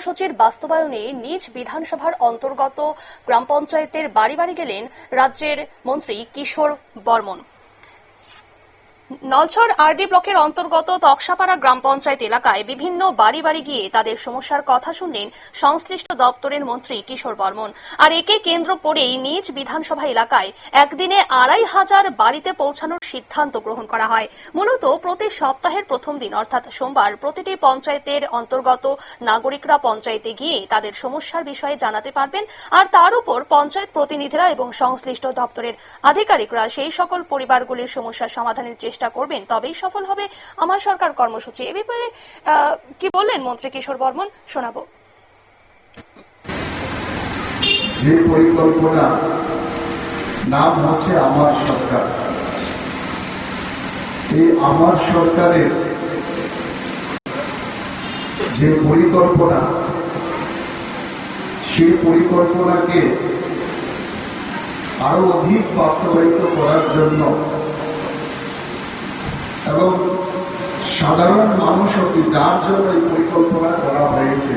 কর্মসূচির বাস্তবায়নে নিজ বিধানসভার অন্তর্গত গ্রাম পঞ্চায়েতের বাড়ি বাড়ি গেলেন রাজ্যের মন্ত্রী কিশোর বর্মন। নলছর আরডি ব্লকের অন্তর্গত তকসাপাড়া গ্রাম পঞ্চায়েত এলাকায় বিভিন্ন বাড়ি বাড়ি গিয়ে তাদের সমস্যার কথা শুনলেন সংশ্লিষ্ট দপ্তরের মন্ত্রী কিশোর বর্মন। আর একে কেন্দ্র করেই নিজ বিধানসভা এলাকায় একদিনে আড়াই হাজার বাড়িতে পৌঁছানোর সিদ্ধান্ত গ্রহণ করা হয়। মূলত প্রতি সপ্তাহের প্রথম দিন, অর্থাৎ সোমবার, প্রতিটি পঞ্চায়েতের অন্তর্গত নাগরিকরা পঞ্চায়েতে গিয়ে তাদের সমস্যার বিষয়ে জানাতে পারবেন। আর তার উপর পঞ্চায়েত প্রতিনিধিরা এবং সংশ্লিষ্ট দপ্তরের আধিকারিকরা সেই সকল পরিবারগুলির সমস্যা সমাধানের চেষ্টা করবেন, তবেই সফল হবে আমার সরকার কর্মসূচি। এ ব্যাপারে কি বললেন মন্ত্রী কিশোর বর্মন? শোনাবো। যে পরিকল্পনা নাম হচ্ছে আমার সরকার, এই আমার সরকারের যে পরিকল্পনা, সেই পরিকল্পনাকে আরও অধিক বাস্তবায়িত করার জন্য এবং সাধারণ মানুষ অব্দি যার জন্য এই পরিকল্পনা করা হয়েছে,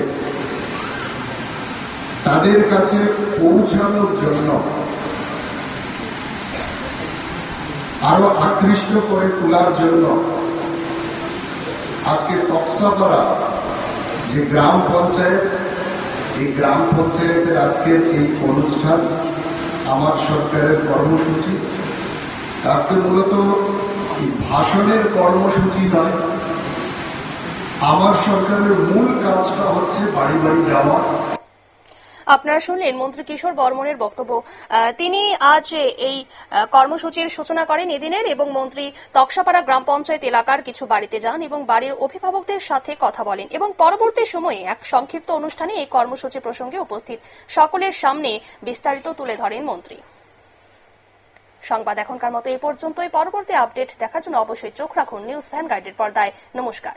তাদের কাছে পৌঁছানোর জন্য আরও আকৃষ্ট করে তোলার জন্য আজকে তক্সাপাড়া যে গ্রাম পঞ্চায়েত, এই গ্রাম পঞ্চায়েতের আজকের এই অনুষ্ঠান, আমার সরকারের কর্মসূচি, আজকে মূলত ভাষণের কর্মসূচি নয়? আমার সরকারের মূল কাজটা হচ্ছে বাড়ি বাড়ি যাওয়া। আপনারা শুনলেন মন্ত্রী কিশোর বর্মনের বক্তব্য। তিনি আজ এই কর্মসূচির সূচনা করেন এদিনের এবং মন্ত্রী তকসাপাড়া গ্রাম পঞ্চায়েত এলাকার কিছু বাড়িতে যান এবং বাড়ির অভিভাবকদের সাথে কথা বলেন এবং পরবর্তী সময়ে এক সংক্ষিপ্ত অনুষ্ঠানে এই কর্মসূচি প্রসঙ্গে উপস্থিত। সকলের সামনে বিস্তারিত তুলে ধরেন মন্ত্রী। সংবাদ এখনকার মতো এই পর্যন্তই। পরবর্তী আপডেট দেখার জন্য অবশ্যই চোখ রাখুন নিউজ ভ্যানগার্ডের পর্দায়। নমস্কার।